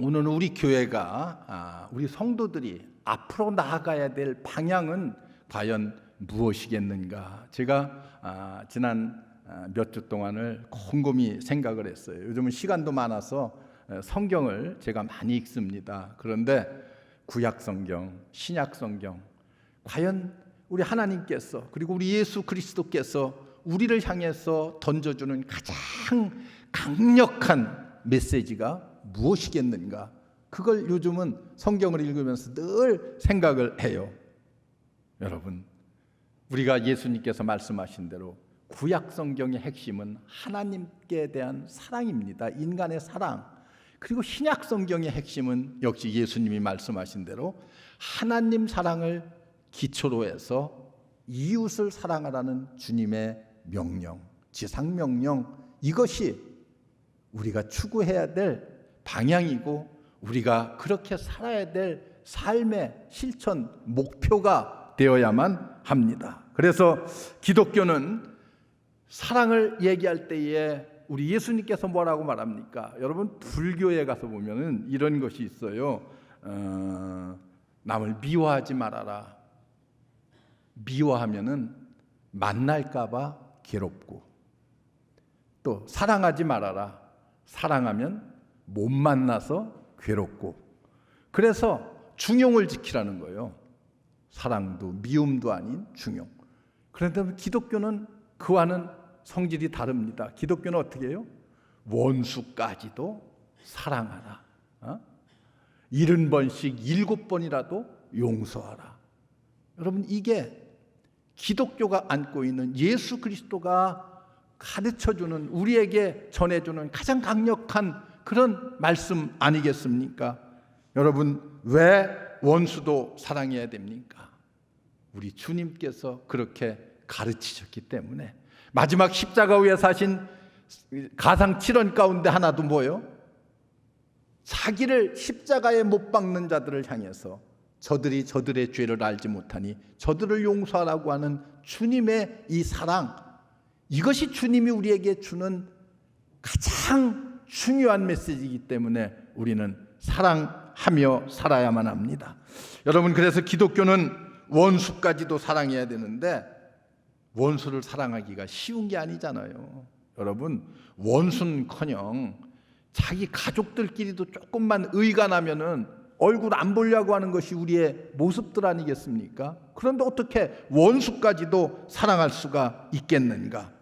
오늘 우리 교회가 아, 우리 성도들이 앞으로 나아가야 될 방향은 과연 무엇이겠는가? 제가 아, 지난 몇 주 동안을 곰곰이 생각을 했어요. 요즘은 시간도 많아서 어, 성경을 제가 많이 읽습니다. 그런데 구약 성경, 신약 성경, 과연 우리 하나님께서 그리고 우리 예수 그리스도께서 우리를 향해서 던져주는 가장 강력한 메시지가 무엇이겠는가? 그걸 요즘은 성경을 읽으면서 늘 생각을 해요. 여러분, 우리가 예수님께서 말씀하신 대로 구약 성경의 핵심은 하나님께 대한 사랑입니다. 인간의 사랑. 그리고 신약 성경의 핵심은 역시 예수님이 말씀하신 대로 하나님 사랑을 기초로 해서 이웃을 사랑하라는 주님의 명령, 지상 명령 이것이 우리가 추구해야 될 방향이고 우리가 그렇게 살아야 될 삶의 실천 목표가 되어야만 합니다. 그래서 기독교는 사랑을 얘기할 때에 우리 예수님께서 뭐라고 말합니까? 여러분 불교에 가서 보면은 이런 것이 있어요. 어, 남을 미워하지 말아라. 미워하면은 만날까봐 괴롭고 또 사랑하지 말아라. 사랑하면 못 만나서 괴롭고 그래서 중용을 지키라는 거예요. 사랑도 미움도 아닌 중용. 그런데 기독교는 그와는 성질이 다릅니다. 기독교는 어떻게 해요? 원수까지도 사랑하라. 어? 일흔 번씩 일곱 번이라도 용서하라. 여러분 이게 기독교가 안고 있는 예수 그리스도가 가르쳐 주는 우리에게 전해 주는 가장 강력한 그런 말씀 아니겠습니까? 여러분 왜 원수도 사랑해야 됩니까? 우리 주님께서 그렇게 가르치셨기 때문에 마지막 십자가 위에 사신 가상 7원 가운데 하나도 뭐요? 자기를 십자가에 못 박는 자들을 향해서 저들이 저들의 죄를 알지 못하니 저들을 용서하라고 하는 주님의 이 사랑 이것이 주님이 우리에게 주는 가장 중요한 메시지이기 때문에 우리는 사랑하며 살아야만 합니다. 여러분 그래서 기독교는 원수까지도 사랑해야 되는데 원수를 사랑하기가 쉬운 게 아니잖아요. 여러분 원수는커녕 자기 가족들끼리도 조금만 의가 나면은 얼굴 안 보려고 하는 것이 우리의 모습들 아니겠습니까? 그런데 어떻게 원수까지도 사랑할 수가 있겠는가?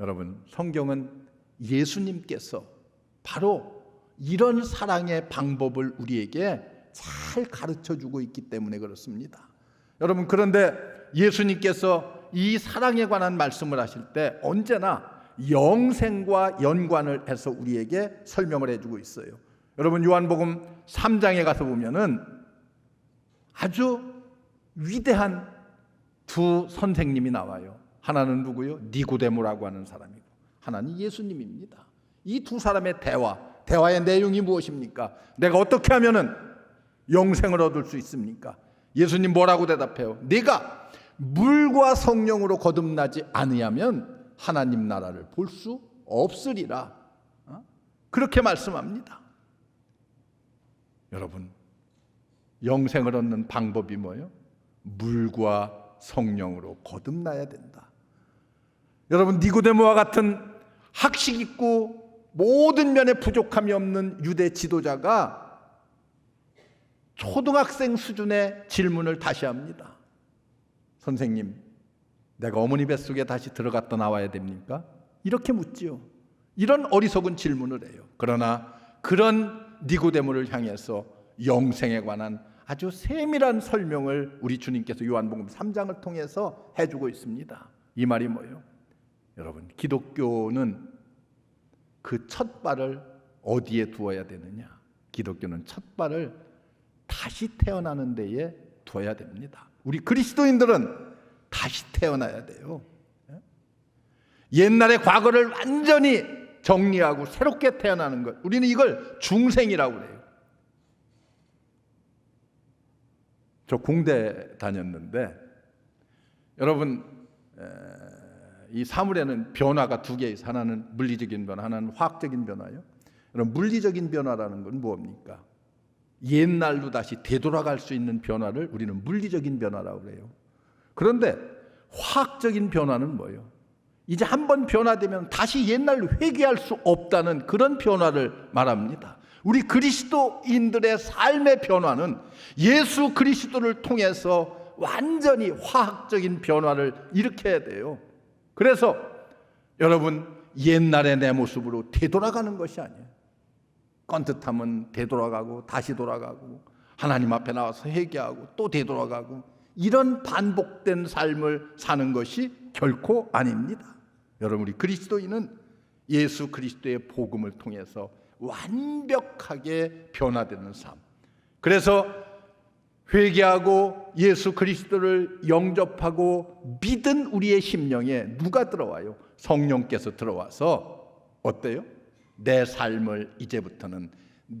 여러분, 성경은 예수님께서 바로 이런 사랑의 방법을 우리에게 잘 가르쳐 주고 있기 때문에 그렇습니다. 여러분, 그런데 예수님께서 이 사랑에 관한 말씀을 하실 때 언제나 영생과 연관을 해서 우리에게 설명을 해주고 있어요. 여러분 요한복음 3장에 가서 보면은 아주 위대한 두 선생님이 나와요. 하나는 누구요? 니고데모라고 하는 사람이고 하나는 예수님입니다. 이 두 사람의 대화, 대화의 내용이 무엇입니까? 내가 어떻게 하면은 영생을 얻을 수 있습니까? 예수님 뭐라고 대답해요? 네가 물과 성령으로 거듭나지 않으면 하나님 나라를 볼 수 없으리라. 어? 그렇게 말씀합니다. 여러분, 영생을 얻는 방법이 뭐예요? 물과 성령으로 거듭나야 된다. 여러분, 니고데모와 같은 학식 있고 모든 면에 부족함이 없는 유대 지도자가 초등학생 수준의 질문을 다시 합니다. 선생님, 내가 어머니 뱃속에 다시 들어갔다 나와야 됩니까? 이렇게 묻지요. 이런 어리석은 질문을 해요. 그러나 그런 니고데모를 향해서 영생에 관한 아주 세밀한 설명을 우리 주님께서 요한복음 3장을 통해서 해주고 있습니다. 이 말이 뭐예요? 여러분, 기독교는 그 첫 발을 어디에 두어야 되느냐? 기독교는 첫 발을 다시 태어나는 데에 둬야 됩니다. 우리 그리스도인들은 다시 태어나야 돼요. 옛날의 과거를 완전히 정리하고 새롭게 태어나는 것. 우리는 이걸 중생이라고 그래요. 저 공대 다녔는데 여러분 이 사물에는 변화가 두 개 있어. 하나는 물리적인 변화, 하나는 화학적인 변화요. 그럼 물리적인 변화라는 건 뭡니까? 옛날로 다시 되돌아갈 수 있는 변화를 우리는 물리적인 변화라고 그래요. 그런데 화학적인 변화는 뭐예요? 이제 한 번 변화되면 다시 옛날로 회귀할 수 없다는 그런 변화를 말합니다. 우리 그리스도인들의 삶의 변화는 예수 그리스도를 통해서 완전히 화학적인 변화를 일으켜야 돼요. 그래서 여러분 옛날의 내 모습으로 되돌아가는 것이 아니에요. 껌뜻하면 되돌아가고 다시 돌아가고 하나님 앞에 나와서 회개하고 또 되돌아가고 이런 반복된 삶을 사는 것이 결코 아닙니다. 여러분 우리 그리스도인은 예수 그리스도의 복음을 통해서 완벽하게 변화되는 삶. 그래서 회개하고 예수 그리스도를 영접하고 믿은 우리의 심령에 누가 들어와요? 성령께서 들어와서 어때요? 내 삶을 이제부터는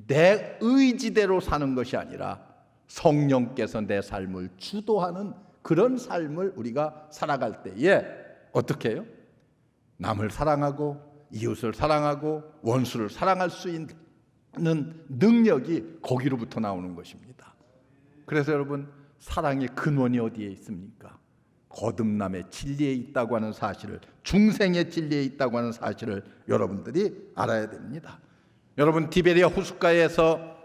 내 의지대로 사는 것이 아니라 성령께서 내 삶을 주도하는 그런 삶을 우리가 살아갈 때에 어떻게 해요? 남을 사랑하고 이웃을 사랑하고 원수를 사랑할 수 있는 능력이 거기로부터 나오는 것입니다. 그래서 여러분 사랑의 근원이 어디에 있습니까? 거듭남의 진리에 있다고 하는 사실을 중생의 진리에 있다고 하는 사실을 여러분들이 알아야 됩니다. 여러분 디베리아 호숫가에서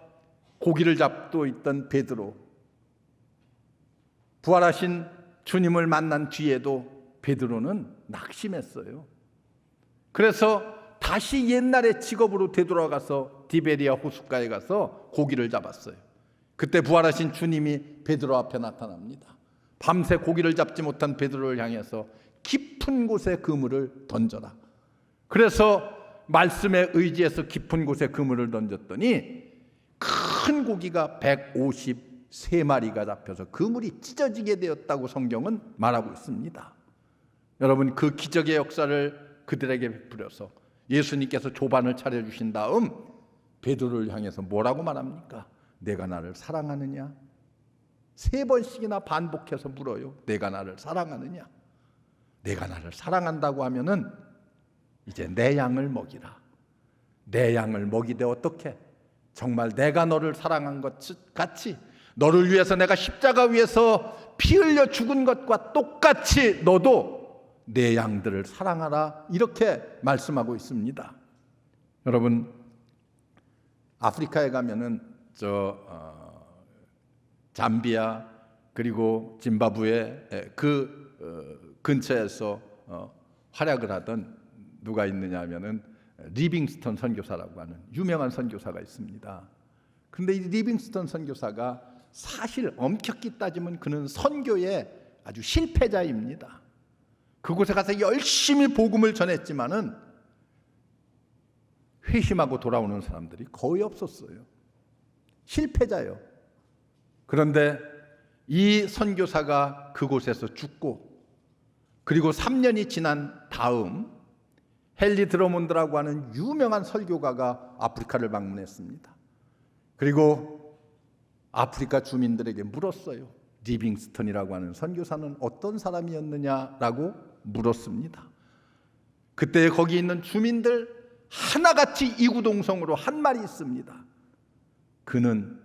고기를 잡고 있던 베드로 부활하신 주님을 만난 뒤에도 베드로는 낙심했어요. 그래서 다시 옛날의 직업으로 되돌아가서 디베리아 호숫가에 가서 고기를 잡았어요. 그때 부활하신 주님이 베드로 앞에 나타납니다. 밤새 고기를 잡지 못한 베드로를 향해서 깊은 곳에 그물을 던져라. 그래서 말씀에 의지해서 깊은 곳에 그물을 던졌더니 큰 고기가 153마리가 잡혀서 그물이 찢어지게 되었다고 성경은 말하고 있습니다. 여러분 그 기적의 역사를 그들에게 베풀어서 예수님께서 조반을 차려 주신 다음 베드로를 향해서 뭐라고 말합니까? 내가 나를 사랑하느냐? 세 번씩이나 반복해서 물어요. 내가 나를 사랑하느냐? 내가 나를 사랑한다고 하면은 이제 내 양을 먹이라. 내 양을 먹이되 어떻게? 정말 내가 너를 사랑한 것 같이 너를 위해서 내가 십자가 위에서 피 흘려 죽은 것과 똑같이 너도 내 양들을 사랑하라 이렇게 말씀하고 있습니다. 여러분 아프리카에 가면은 저 어, 잠비아 그리고 짐바브웨 그 어, 근처에서 어, 활약을 하던 누가 있느냐면은 리빙스턴 선교사라고 하는 유명한 선교사가 있습니다. 근데 이 리빙스턴 선교사가 사실 엄격히 따지면 그는 선교의 아주 실패자입니다. 그곳에 가서 열심히 복음을 전했지만은 회심하고 돌아오는 사람들이 거의 없었어요. 실패자요. 그런데 이 선교사가 그곳에서 죽고 그리고 3년이 지난 다음 헨리 드러몬드라고 하는 유명한 설교가가 아프리카를 방문했습니다. 그리고 아프리카 주민들에게 물었어요. 리빙스턴이라고 하는 선교사는 어떤 사람이었느냐라고 물었습니다. 그때 거기 있는 주민들 하나같이 이구동성으로 한 말이 있습니다. 그는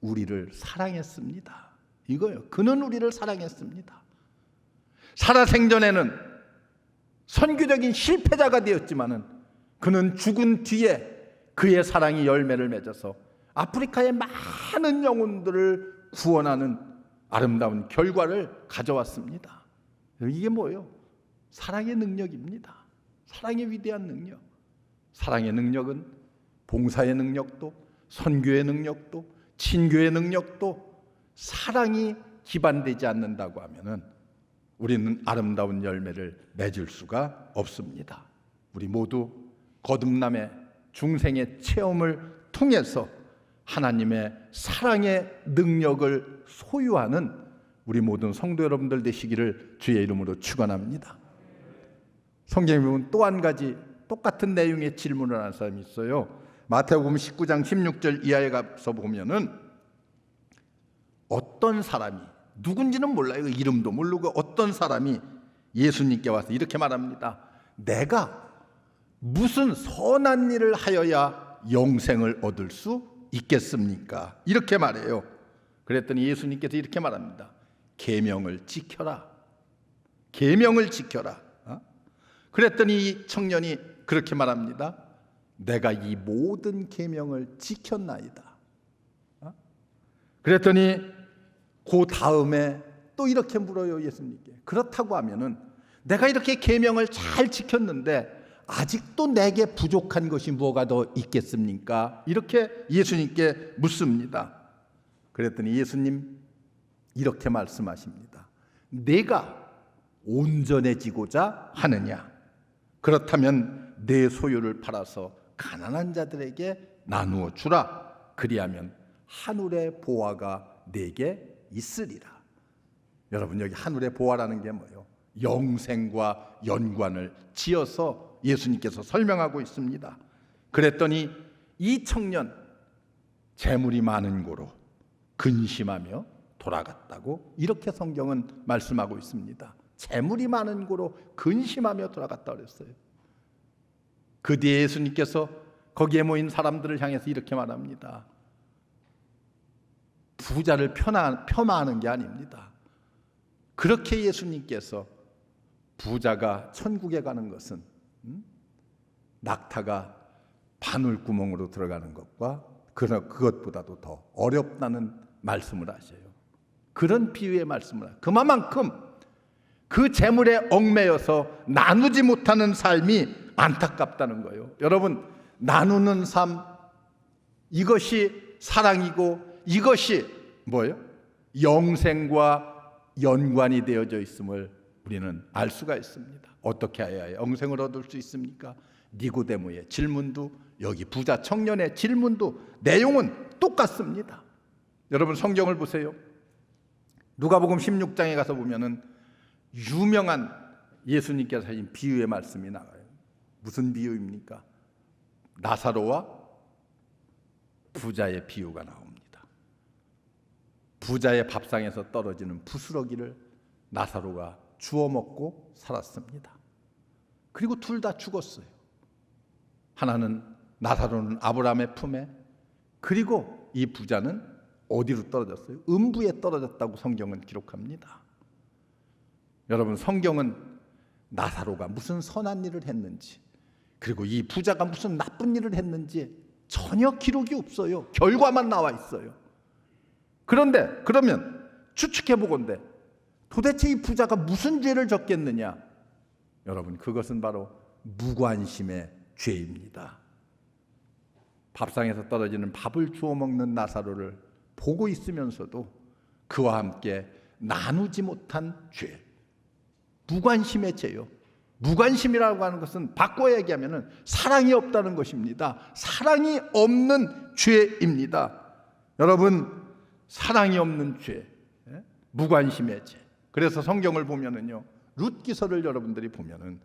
우리를 사랑했습니다. 이거요. 그는 우리를 사랑했습니다. 살아생전에는 선교적인 실패자가 되었지만은 그는 죽은 뒤에 그의 사랑이 열매를 맺어서 아프리카의 많은 영혼들을 구원하는 아름다운 결과를 가져왔습니다. 이게 뭐예요? 사랑의 능력입니다. 사랑의 위대한 능력. 사랑의 능력은 봉사의 능력도 선교의 능력도 친교의 능력도 사랑이 기반되지 않는다고 하면은 우리는 아름다운 열매를 맺을 수가 없습니다. 우리 모두 거듭남의 중생의 체험을 통해서 하나님의 사랑의 능력을 소유하는 우리 모든 성도 여러분들 되시기를 주의 이름으로 축원합니다. 성경에 보면 또 한 가지 똑같은 내용의 질문을 하는 사람이 있어요. 마태복음 19장 16절 이하에 가서 보면은 어떤 사람이 누군지는 몰라요. 이름도 모르고 어떤 사람이 예수님께 와서 이렇게 말합니다. 내가 무슨 선한 일을 하여야 영생을 얻을 수 있겠습니까? 이렇게 말해요. 그랬더니 예수님께서 이렇게 말합니다. 계명을 지켜라. 계명을 지켜라. 어? 그랬더니 이 청년이 그렇게 말합니다. 내가 이 모든 계명을 지켰나이다. 어? 그랬더니 그 다음에 또 이렇게 물어요 예수님께. 그렇다고 하면은 내가 이렇게 계명을 잘 지켰는데 아직도 내게 부족한 것이 뭐가 더 있겠습니까? 이렇게 예수님께 묻습니다. 그랬더니 예수님 이렇게 말씀하십니다. 내가 온전해지고자 하느냐? 그렇다면 내 소유를 팔아서 가난한 자들에게 나누어 주라. 그리하면 하늘의 보화가 내게 있으리라. 여러분 여기 하늘의 보화라는 게 뭐예요? 영생과 연관을 지어서 예수님께서 설명하고 있습니다. 그랬더니 이 청년 재물이 많은 고로 근심하며 돌아갔다고 이렇게 성경은 말씀하고 있습니다. 재물이 많은 고로 근심하며 돌아갔다 그랬어요. 그 뒤에 예수님께서 거기에 모인 사람들을 향해서 이렇게 말합니다. 부자를 폄하, 폄하하는 게 아닙니다. 그렇게 예수님께서 부자가 천국에 가는 것은 음? 낙타가 바늘구멍으로 들어가는 것과 그것보다도 더 어렵다는 말씀을 하셔요. 그런 비유의 말씀을 하 그만큼 그 재물에 얽매여서 나누지 못하는 삶이 안타깝다는 거예요. 여러분 나누는 삶 이것이 사랑이고 이것이 뭐예요? 영생과 연관이 되어져 있음을 우리는 알 수가 있습니다. 어떻게 해야 영생을 얻을 수 있습니까? 니고데모의 질문도 여기 부자 청년의 질문도 내용은 똑같습니다. 여러분 성경을 보세요. 누가복음 16장에 가서 보면은 유명한 예수님께서 하신 비유의 말씀이 나와요. 무슨 비유입니까? 나사로와 부자의 비유가 나옵니다. 부자의 밥상에서 떨어지는 부스러기를 나사로가 주워 먹고 살았습니다. 그리고 둘 다 죽었어요. 하나는 나사로는 아브라함의 품에 그리고 이 부자는 어디로 떨어졌어요? 음부에 떨어졌다고 성경은 기록합니다. 여러분 성경은 나사로가 무슨 선한 일을 했는지 그리고 이 부자가 무슨 나쁜 일을 했는지 전혀 기록이 없어요. 결과만 나와 있어요. 그런데 그러면 추측해 보건대 도대체 이 부자가 무슨 죄를 졌겠느냐? 여러분 그것은 바로 무관심의 죄입니다. 밥상에서 떨어지는 밥을 주워 먹는 나사로를 보고 있으면서도 그와 함께 나누지 못한 죄. 무관심의 죄요. 무관심이라고 하는 것은 바꿔 얘기하면 사랑이 없다는 것입니다. 사랑이 없는 죄입니다. 여러분 사랑이 없는 죄, 예? 무관심의 죄. 그래서 성경을 보면은요, 룻기서를 여러분들이 보면은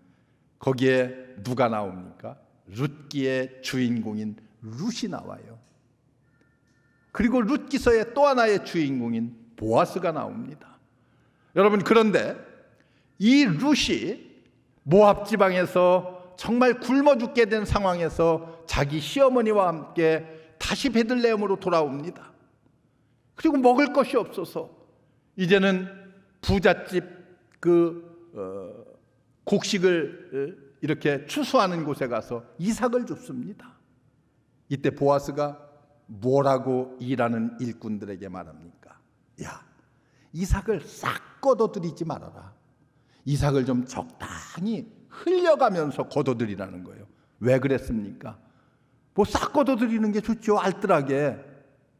거기에 누가 나옵니까? 룻기의 주인공인 룻이 나와요. 그리고 룻기서의 또 하나의 주인공인 보아스가 나옵니다. 여러분 그런데 이 룻이 모압 지방에서 정말 굶어 죽게 된 상황에서 자기 시어머니와 함께 다시 베들레헴으로 돌아옵니다. 그리고 먹을 것이 없어서 이제는 부잣집 그 어, 곡식을 어, 이렇게 추수하는 곳에 가서 이삭을 줍습니다. 이때 보아스가 뭐라고 일하는 일꾼들에게 말합니까? 야, 이삭을 싹 걷어들이지 말아라. 이삭을 좀 적당히 흘려가면서 걷어들이라는 거예요. 왜 그랬습니까? 뭐싹 걷어들이는 게 좋죠, 알뜰하게.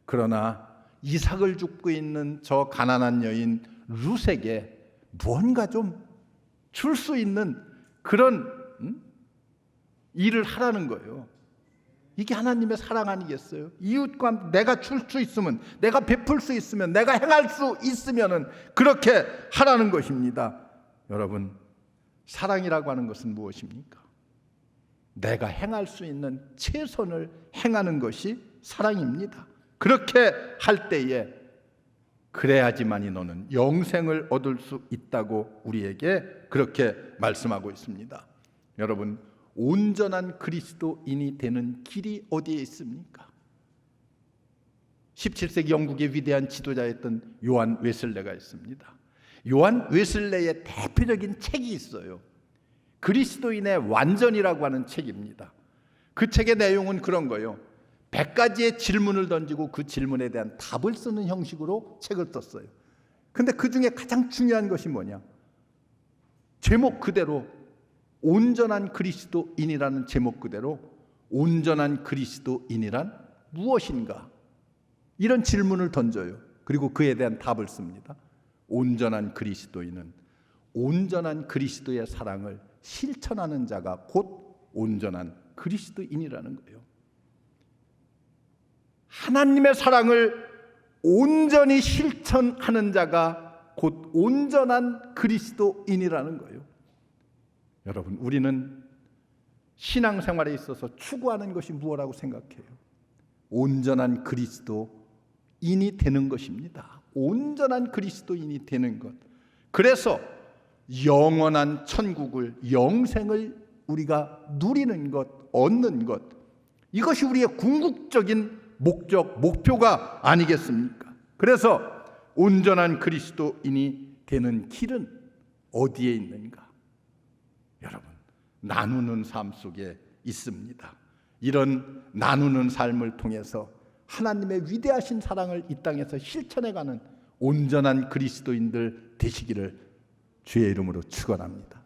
그러나 이삭을 줍고 있는 저 가난한 여인 룻에게 뭔가 좀 줄 수 있는 그런 음? 일을 하라는 거예요. 이게 하나님의 사랑 아니겠어요? 이웃과 내가 줄 수 있으면, 내가 베풀 수 있으면, 내가 행할 수 있으면은 그렇게 하라는 것입니다. 여러분, 사랑이라고 하는 것은 무엇입니까? 내가 행할 수 있는 최선을 행하는 것이 사랑입니다. 그렇게 할 때에 그래야지만이 너는 영생을 얻을 수 있다고 우리에게 그렇게 말씀하고 있습니다. 여러분 온전한 그리스도인이 되는 길이 어디에 있습니까? 17세기 영국의 위대한 지도자였던 요한 웨슬레가 있습니다. 요한 웨슬레의 대표적인 책이 있어요. 그리스도인의 완전이라고 하는 책입니다. 그 책의 내용은 그런 거예요. 100가지의 질문을 던지고 그 질문에 대한 답을 쓰는 형식으로 책을 썼어요. 근데 그 중에 가장 중요한 것이 뭐냐? 제목 그대로 온전한 그리스도인이라는 제목 그대로 온전한 그리스도인이란 무엇인가? 이런 질문을 던져요. 그리고 그에 대한 답을 씁니다. 온전한 그리스도인은 온전한 그리스도의 사랑을 실천하는 자가 곧 온전한 그리스도인이라는 거예요. 하나님의 사랑을 온전히 실천하는 자가 곧 온전한 그리스도인이라는 거예요. 여러분, 우리는 신앙생활에 있어서 추구하는 것이 무엇이라고 생각해요? 온전한 그리스도인이 되는 것입니다. 온전한 그리스도인이 되는 것. 그래서 영원한 천국을 영생을 우리가 누리는 것, 얻는 것. 이것이 우리의 궁극적인 목적, 목표가 아니겠습니까? 그래서 온전한 그리스도인이 되는 길은 어디에 있는가? 여러분, 나누는 삶 속에 있습니다. 이런 나누는 삶을 통해서 하나님의 위대하신 사랑을 이 땅에서 실천해가는 온전한 그리스도인들 되시기를 주의 이름으로 축원합니다.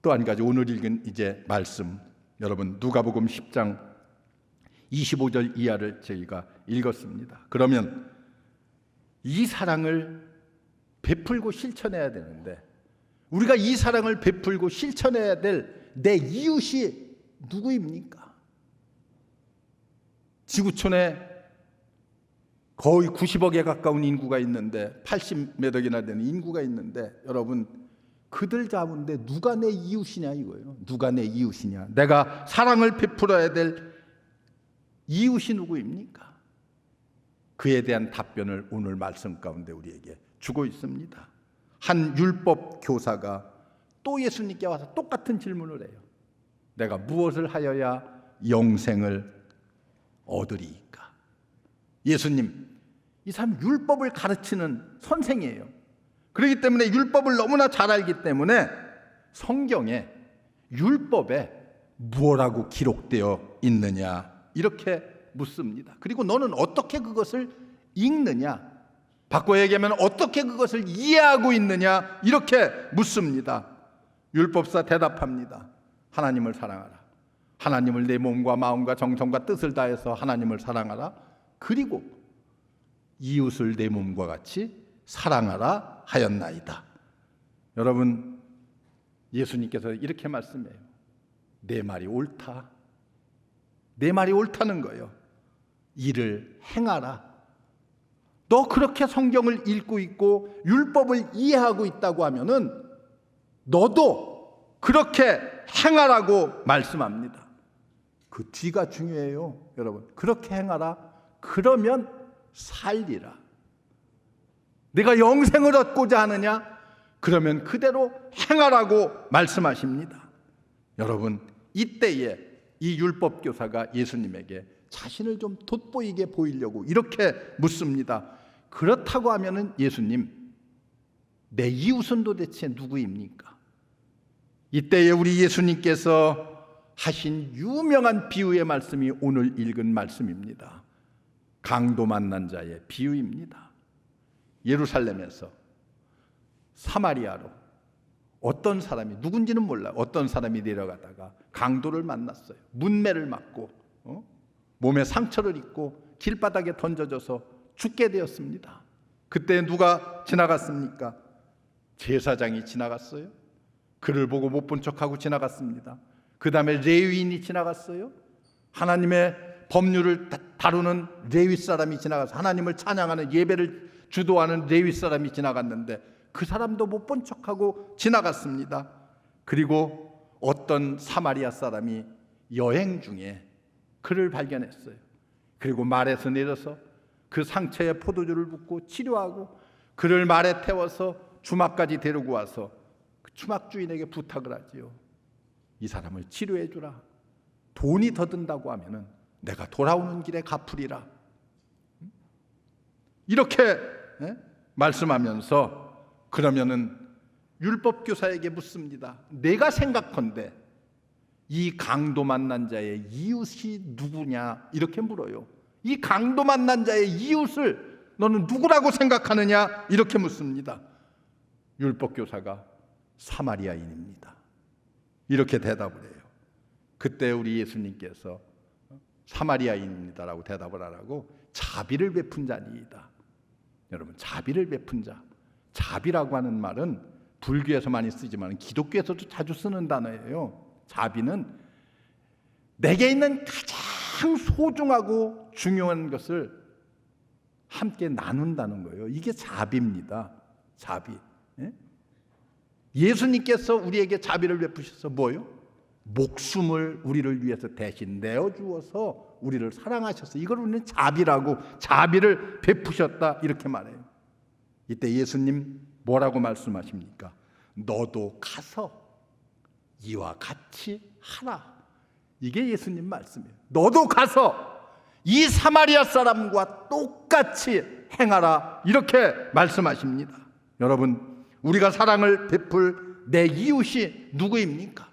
또 한 가지 오늘 읽은 이제 말씀 여러분 누가복음 10장 25절 이하를 저희가 읽었습니다. 그러면 이 사랑을 베풀고 실천해야 되는데 우리가 이 사랑을 베풀고 실천해야 될 내 이웃이 누구입니까? 지구촌에 거의 90억에 가까운 인구가 있는데 80몇 억이나 되는 인구가 있는데 여러분 그들 가운데 누가 내 이웃이냐 이거예요. 누가 내 이웃이냐. 내가 사랑을 베풀어야 될 이웃이 누구입니까? 그에 대한 답변을 오늘 말씀 가운데 우리에게 주고 있습니다. 한 율법 교사가 또 예수님께 와서 똑같은 질문을 해요. 내가 무엇을 하여야 영생을 얻으리까? 예수님, 이 사람 율법을 가르치는 선생이에요. 그렇기 때문에 율법을 너무나 잘 알기 때문에 성경에 율법에 무엇라고 기록되어 있느냐 이렇게 묻습니다. 그리고 너는 어떻게 그것을 읽느냐? 바꿔 얘기하면 어떻게 그것을 이해하고 있느냐? 이렇게 묻습니다. 율법사 대답합니다. 하나님을 사랑하라. 하나님을 내 몸과 마음과 정성과 뜻을 다해서 하나님을 사랑하라. 그리고 이웃을 내 몸과 같이 사랑하라 하였나이다. 여러분 예수님께서 이렇게 말씀해요. 내 말이 옳다. 내 말이 옳다는 거예요. 이를 행하라. 너 그렇게 성경을 읽고 있고 율법을 이해하고 있다고 하면은 너도 그렇게 행하라고 말씀합니다. 그 뒤가 중요해요, 여러분. 그렇게 행하라. 그러면 살리라. 내가 영생을 얻고자 하느냐? 그러면 그대로 행하라고 말씀하십니다. 여러분, 이때에 이 율법 교사가 예수님에게 자신을 좀 돋보이게 보이려고 이렇게 묻습니다. 그렇다고 하면은 예수님, 내 이웃은 도대체 누구입니까? 이때에 우리 예수님께서 하신 유명한 비유의 말씀이 오늘 읽은 말씀입니다. 강도 만난 자의 비유입니다. 예루살렘에서 사마리아로 어떤 사람이 누군지는 몰라 어떤 사람이 내려가다가 강도를 만났어요. 문매를 맞고 어? 몸에 상처를 입고 길바닥에 던져져서 죽게 되었습니다. 그때 누가 지나갔습니까? 제사장이 지나갔어요. 그를 보고 못 본 척하고 지나갔습니다. 그 다음에 레위인이 지나갔어요. 하나님의 법률을 다루는 레위 사람이 지나가서 하나님을 찬양하는 예배를 주도하는 레위 사람이 지나갔는데 그 사람도 못 본 척하고 지나갔습니다. 그리고 어떤 사마리아 사람이 여행 중에 그를 발견했어요. 그리고 말에서 내려서 그 상처에 포도주를 붓고 치료하고 그를 말에 태워서 주막까지 데리고 와서 그 주막 주인에게 부탁을 하지요. 이 사람을 치료해 주라. 돈이 더 든다고 하면은 내가 돌아오는 길에 갚으리라. 이렇게 예? 말씀하면서 그러면은 율법 교사에게 묻습니다. 내가 생각컨대 이 강도 만난 자의 이웃이 누구냐 이렇게 물어요. 이 강도 만난 자의 이웃을 너는 누구라고 생각하느냐 이렇게 묻습니다. 율법 교사가 사마리아인입니다. 이렇게 대답을 해요. 그때 우리 예수님께서 사마리아인입니다라고 대답을 하라고 자비를 베푼 자니이다. 여러분 자비를 베푼 자. 자비라고 하는 말은 불교에서 많이 쓰지만 기독교에서도 자주 쓰는 단어예요. 자비는 내게 있는 가장 소중하고 중요한 것을 함께 나눈다는 거예요. 이게 자비입니다. 자비. 예? 예수님께서 우리에게 자비를 베푸셔서 뭐요? 목숨을 우리를 위해서 대신 내어 주어서 우리를 사랑하셔서 이걸 우리는 자비라고 자비를 베푸셨다 이렇게 말해요. 이때 예수님 뭐라고 말씀하십니까? 너도 가서 이와 같이 하라. 이게 예수님 말씀이에요. 너도 가서 이 사마리아 사람과 똑같이 행하라. 이렇게 말씀하십니다. 여러분, 우리가 사랑을 베풀 내 이웃이 누구입니까?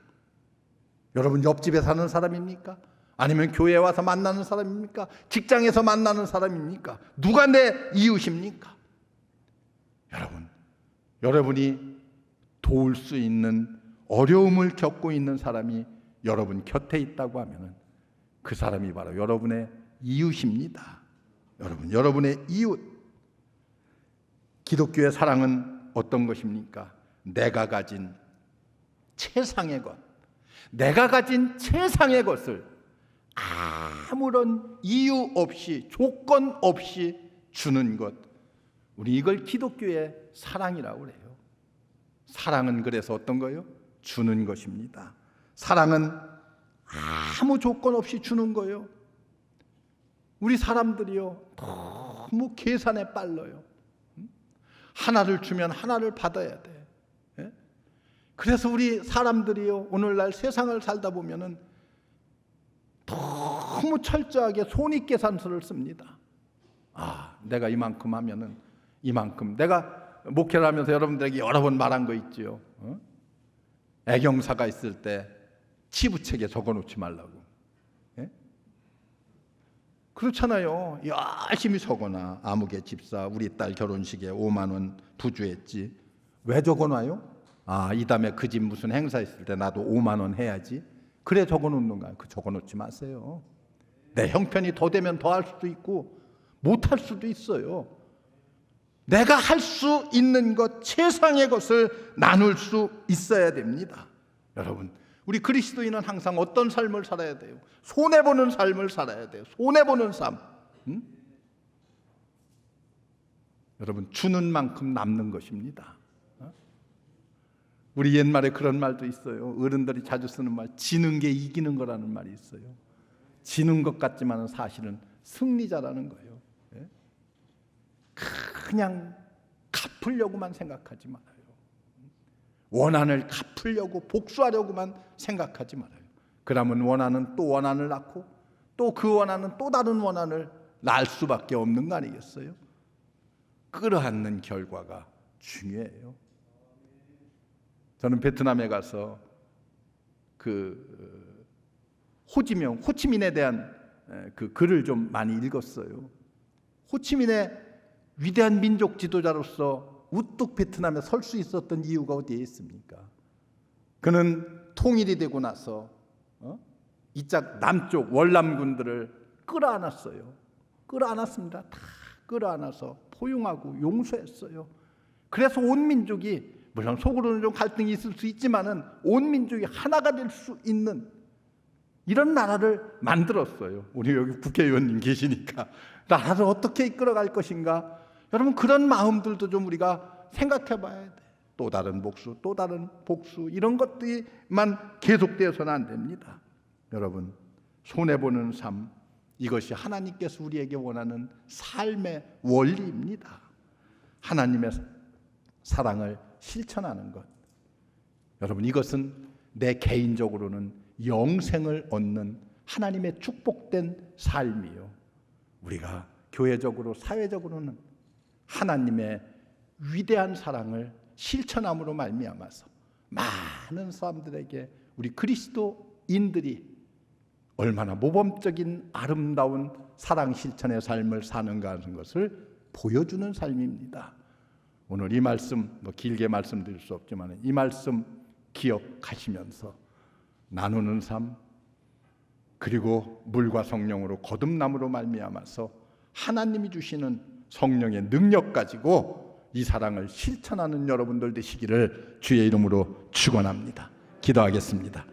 여러분, 옆집에 사는 사람입니까? 아니면 교회 와서 만나는 사람입니까? 직장에서 만나는 사람입니까? 누가 내 이웃입니까? 여러분, 여러분이 도울 수 있는 어려움을 겪고 있는 사람이 여러분 곁에 있다고 하면은 그 사람이 바로 여러분의 이웃입니다. 여러분, 여러분의 이웃. 기독교의 사랑은 어떤 것입니까? 내가 가진 최상의 것. 내가 가진 최상의 것을 아무런 이유 없이 조건 없이 주는 것. 우리 이걸 기독교의 사랑이라고 그래요. 사랑은 그래서 어떤 거요? 주는 것입니다. 사랑은 아무 조건 없이 주는 거예요. 우리 사람들이요 너무 계산에 빨라요. 하나를 주면 하나를 받아야 돼. 예? 그래서 우리 사람들이요 오늘날 세상을 살다 보면은 너무 철저하게 손익계산서를 씁니다. 아, 내가 이만큼 하면은 이만큼. 내가 목회를 하면서 여러분들에게 여러 번 말한 거 있지요. 어? 애경사가 있을 때 치부책에 적어 놓지 말라고. 예? 그렇잖아요. 열심히 적어놔. 아무개 집사 우리 딸 결혼식에 5만 원 부주했지. 왜 적어놔요? 아, 이 다음에 그 집 무슨 행사 있을 때 나도 5만 원 해야지. 그래 적어놓는 거야. 그 적어놓지 마세요. 내 형편이 더 되면 더 할 수도 있고 못 할 수도 있어요. 내가 할 수 있는 것 최상의 것을 나눌 수 있어야 됩니다. 여러분, 우리 그리스도인은 항상 어떤 삶을 살아야 돼요? 손해 보는 삶을 살아야 돼요. 손해 보는 삶. 응? 여러분, 주는 만큼 남는 것입니다. 어? 우리 옛말에 그런 말도 있어요. 어른들이 자주 쓰는 말, 지는 게 이기는 거라는 말이 있어요. 지는 것 같지만 사실은 승리자라는 거예요. 예? 그냥 갚으려고만 생각하지 말아요. 원한을 갚으려고 복수하려고만 생각하지 말아요. 그러면 원한은 또 원한을 낳고 또 그 원한은 또 다른 원한을 낳을 수밖에 없는 거 아니겠어요? 끌어안는 결과가 중요해요. 저는 베트남에 가서 그 호지명 호치민에 대한 그 글을 좀 많이 읽었어요. 호치민의 위대한 민족 지도자로서 우뚝 베트남에 설 수 있었던 이유가 어디에 있습니까? 그는 통일이 되고 나서 어? 이짝 남쪽 월남군들을 끌어안았어요. 끌어안았습니다. 다 끌어안아서 포용하고 용서했어요. 그래서 온 민족이 물론 속으로는 좀 갈등이 있을 수 있지만은 온 민족이 하나가 될 수 있는 이런 나라를 만들었어요. 우리 여기 국회의원님 계시니까 나라를 어떻게 이끌어갈 것인가? 여러분 그런 마음들도 좀 우리가 생각해 봐야 돼. 또 다른 복수, 또 다른 복수 이런 것들만 계속되어서는 안 됩니다. 여러분 손해 보는 삶 이것이 하나님께서 우리에게 원하는 삶의 원리입니다. 하나님의 사랑을 실천하는 것. 여러분 이것은 내 개인적으로는 영생을 얻는 하나님의 축복된 삶이요. 우리가 교회적으로 사회적으로는 하나님의 위대한 사랑을 실천함으로 말미암아서 많은 사람들에게 우리 그리스도인들이 얼마나 모범적인 아름다운 사랑 실천의 삶을 사는가 하는 것을 보여주는 삶입니다. 오늘 이 말씀 뭐 길게 말씀드릴 수 없지만 이 말씀 기억하시면서 나누는 삶 그리고 물과 성령으로 거듭남으로 말미암아서 하나님이 주시는 성령의 능력 가지고 이 사랑을 실천하는 여러분들 되시기를 주의 이름으로 축원합니다. 기도하겠습니다.